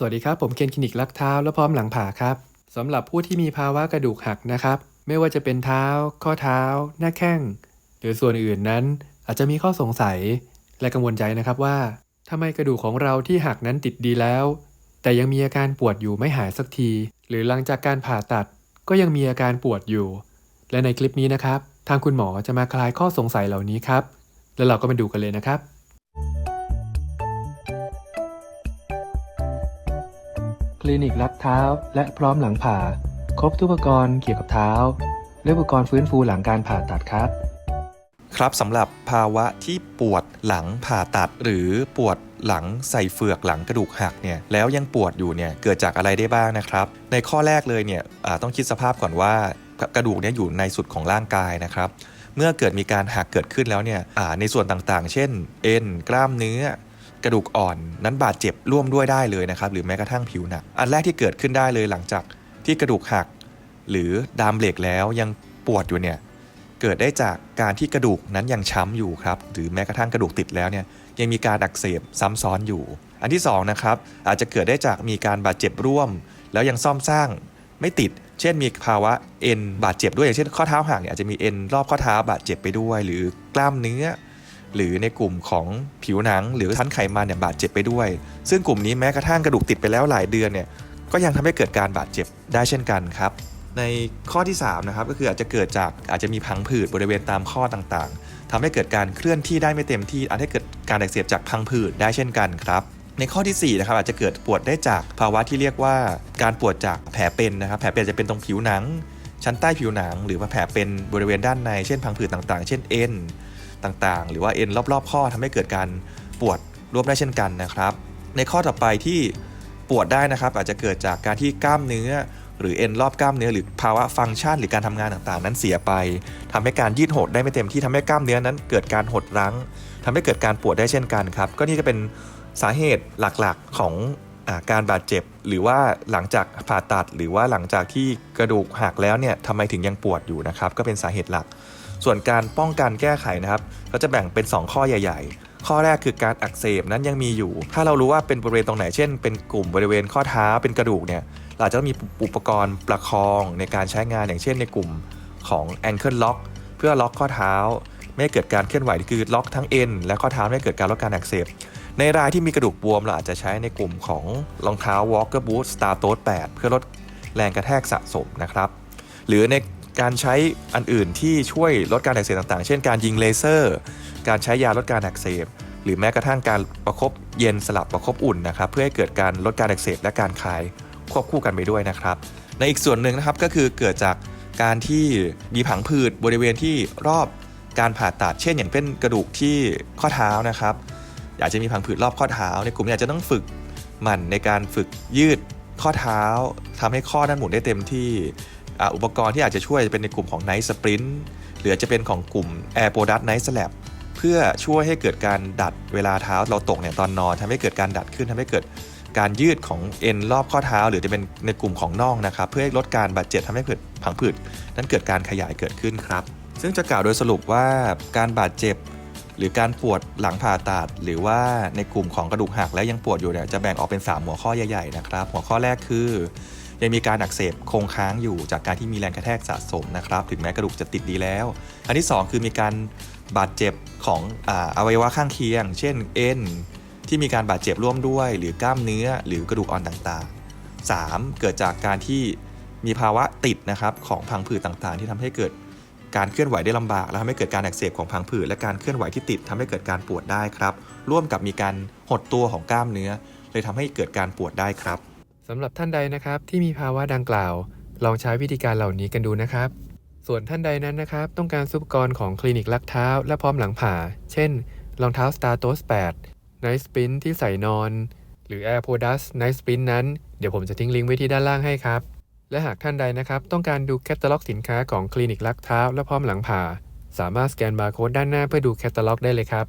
สวัสดีครับ ผมเคนคลินิกลักเท้าและพร้อมหลังผ่าครับสำหรับผู้ที่มีภาวะกระดูกหักนะครับ ไม่ว่าจะเป็นเท้า ข้อเท้า หน้าแข้ง หรือส่วนอื่นนั้น อาจจะมีข้อสงสัย และกังวลใจนะครับว่าทำไมกระดูกของเราที่หักนั้นติดดีแล้ว แต่ยังมีอาการปวดอยู่ไม่หายสักที หรือหลังจากการผ่าตัดก็ยังมีอาการปวดอยู่ และในคลิปนี้นะครับ ทางคุณหมอจะมาคลายข้อสงสัยเหล่านี้ครับ แล้วเราก็มาดูกันเลยนะครับ ลินิกรักเท้า และพร้อมหลังผ่า ครบทุกอุปกรณ์เกี่ยวกับเท้า และอุปกรณ์ฟื้นฟูหลังการผ่าตัดครับ ครับสำหรับภาวะที่ปวดหลังผ่าตัดหรือปวดหลังใส่เฟือกหลังกระดูกหักเนี่ยแล้วยังปวดอยู่เนี่ยเกิดจากอะไรได้บ้างนะครับ ในข้อแรกเลยเนี่ยต้องคิดสภาพก่อนว่ากระดูกเนี่ยอยู่ในสุดของร่างกายนะครับ เมื่อเกิดมีการหักเกิดขึ้นแล้วเนี่ยในส่วนต่างๆ เช่น เอ็นกล้ามเนื้อ กระดูกอ่อนนั้นบาดเจ็บร่วมด้วยได้เลยนะครับหรือแม้กระทั่งผิวหนักอันแรกที่เกิดขึ้นได้เลยหลังจากที่กระดูกหัก หรือดามเหล็กแล้วยังปวดอยู่เนี่ยเกิดได้จากการที่กระดูกนั้นยังช้ำอยู่ครับหรือแม้กระทั่งกระดูกติดแล้วเนี่ยยังมีการอักเสบซ้ำซ้อนอยู่ อันที่สองนะครับอาจจะเกิดได้จากมีการบาดเจ็บร่วม แล้วยังซ่อมสร้างไม่ติด เช่นมีภาวะเอ็นบาดเจ็บด้วยอย่างเช่นข้อเท้าหักเนี่ยอาจจะมีเอ็นรอบข้อเท้าบาดเจ็บไปด้วย หรือกล้ามเนื้อ หรือในกลุ่มของผิวหนัง หรือชั้นไขมันเนี่ยบาดเจ็บไปด้วย ซึ่งกลุ่มนี้แม้กระทั่งกระดูกติดไปแล้วหลายเดือนเนี่ยก็ยังทำให้เกิดการบาดเจ็บได้เช่นกันครับ ในข้อที่3นะครับก็คืออาจจะเกิดจากอาจจะมีพังผืดบริเวณตามข้อต่างๆทำให้เกิดการเคลื่อนที่ได้ไม่เต็มที่อาจให้เกิดการอักเสบจากพังผืดได้เช่นกันครับในข้อที่4นะครับอาจจะเกิดปวดได้จากภาวะที่เรียกว่าการปวดจากแผลเป็นนะครับแผลเป็นจะเป็นตรงผิวหนัง ชั้นใต้ผิวหนัง หรือว่าแผลเป็นบริเวณด้านในเช่นพังผืดต่างๆ เช่นเอ็น ต่างๆ หรือว่าเอ็นรอบๆ ข้อทำให้เกิดการปวดร่วมได้เช่นกันนะครับ ในข้อต่อไปที่ปวดได้นะครับ อาจจะเกิดจากการที่กล้ามเนื้อ หรือเอ็นรอบกล้ามเนื้อหรือภาวะฟังก์ชัน หรือการทำงานต่างๆ นั้นเสียไปทำให้การยืดหดได้ไม่เต็มที่ทำให้กล้ามเนื้อนั้น เกิดการหดรั้งทำให้เกิดการปวดได้เช่นกันครับ ก็นี่จะเป็นสาเหตุหลักๆของการบาดเจ็บ หรือว่าหลังจากผ่าตัด หรือว่าหลังจากที่กระดูกหักแล้วเนี่ยทำไมถึงยังปวดอยู่นะครับ ก็เป็นสาเหตุหลัก ส่วนการป้องกันแก้ไขนะครับก็จะแบ่งเป็น 2 ข้อใหญ่ ๆ ข้อแรกคือการอักเสบนั้นยังมีอยู่ ถ้าเรารู้ว่าเป็นบริเวณตรงไหนเช่น เป็นกลุ่มบริเวณข้อเท้าเป็นกระดูกเนี่ยเราจะต้องมีอุปกรณ์ประคองในการใช้งานอย่างเช่นในกลุ่มของ ankle lock เพื่อล็อกข้อเท้า ไม่ให้เกิดการเคลื่อนไหวคือล็อกทั้งเอ็นและข้อเท้าไม่ให้เกิดการลดการอักเสบในรายที่มีกระดูกบวมเราอาจจะใช้ในกลุ่มของรองเท้า Walker Boot Star t o e 8เพื่อลดแรงกระแทกสะสมนะครับ หรือใน การใช้อันอื่นที่ช่วยลดการอักเสบต่างๆ เช่นการยิงเลเซอร์ การใช้ยาลดการอักเสบ หรือแม้กระทั่งการประคบเย็นสลับประคบอุ่นนะครับ เพื่อให้เกิดการลดการอักเสบและการคลายควบคู่กันไปด้วยนะครับ ในอีกส่วนหนึ่งนะครับก็คือเกิดจากการที่มีผังผืดบริเวณที่รอบการผ่าตัด เช่น อย่างเป็นกระดูกที่ข้อเท้านะครับอาจจะมีผังผืดรอบข้อเท้าในกลุ่มนี้อาจจะต้องฝึกหมั่นในการฝึกยืดข้อเท้าทำให้ข้อนั้นหมุนได้เต็มที่ อุปกรณ์ที่อาจจะช่วยจะเป็นในกลุ่มของ Night Sprint หรือจะเป็นของกลุ่ม Air p o d u t Night Slap เพื่อช่วยให้เกิดการดัดเวลาเท้าเราตกเนี่ยตอนนอนทำให้เกิดการดัดขึ้นทำให้เกิดการยืดของเอ็นรอบข้อเท้า หรือจะเป็นในกลุ่มของน่องนะครับ เพื่อลดการบาดเจ็บทำให้เกิดผังผืดนั้นเกิดการขยายเกิดขึ้นครับ ซึ่งจะกล่าวโดยสรุปว่าการบาดเจ็บ หรือการปวดหลังผ่าตัดหรือว่าในกลุ่มของกระดูกหักแล้วยังปวดอยู่เนี่ยจะแบ่งออกเป็น 3 หัวข้อใหญ่ๆนะครับหัวข้อแรกคือ ยังมีการอักเสบคงค้างอยู่จากการที่มีแรงกระแทกสะสมนะครับ ถึงแม้กระดูกจะติดดีแล้ว อันที่ 2 คือมีการบาดเจ็บของออวัยวะข้างเคียง เช่นเอ็นที่มีการบาดเจ็บร่วมด้วย หรือกล้ามเนื้อหรือกระดูกอ่อนต่างๆ 3. เกิดจากการที่มีภาวะติดนะครับของพังผืดต่างๆ ที่ทำให้เกิดการเคลื่อนไหวได้ลำบาก และทำให้เกิดการอักเสบของพังผืดและการเคลื่อนไหวที่ติดทำให้เกิดการปวดได้ครับ ร่วมกับมีการหดตัวของกล้ามเนื้อ เลยทำให้เกิดการปวดได้ครับ สำหรับท่านใดนะครับที่มีภาวะดังกล่าว ลองใช้วิธีการเหล่านี้กันดูนะครับ ส่วนท่านใดนั้นนะครับ ต้องการซุปกรณ์ของคลินิกลักเท้า และพร้อมหลังผ่า เช่นรองเท้า Star t o s 8 Night Sprint ที่ใส่นอน หรือ Air p o d u s Night Sprint นั้น เดี๋ยวผมจะทิ้งลิงก์ไว้ที่ด้านล่างให้ครับ และหากท่านใดนะครับต้องการดูแคตตาล็อกสินค้าของคลินิกลักเท้า และพร้อมหลังผ่า สามารถสแกนบาร์โค้ดด้านหน้าเพื่อดูแคตตาล็อกได้เลยครับ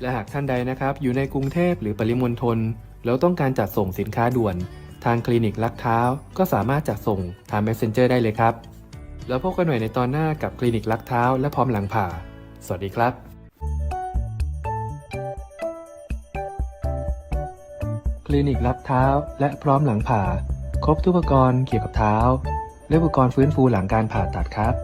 และหากท่านใดนะครับอยู่ในกรุงเทพหรือปริมณฑลแล้วต้องการจัดส่งสินค้าด่วน ทางคลินิกลักเท้า ก็สามารถจัดส่งทาง Messenger ได้เลยครับ แล้วพบกันใหม่ในตอนหน้ากับคลินิกลักเท้า และพร้อมหลังผ่า สวัสดีครับคลินิกรับเท้าและพร้อมหลังผ่า ครบทุกอุปกรณ์เกี่ยวกับเท้า และอุปกรณ์ฟื้นฟูหลังการผ่าตัดครับ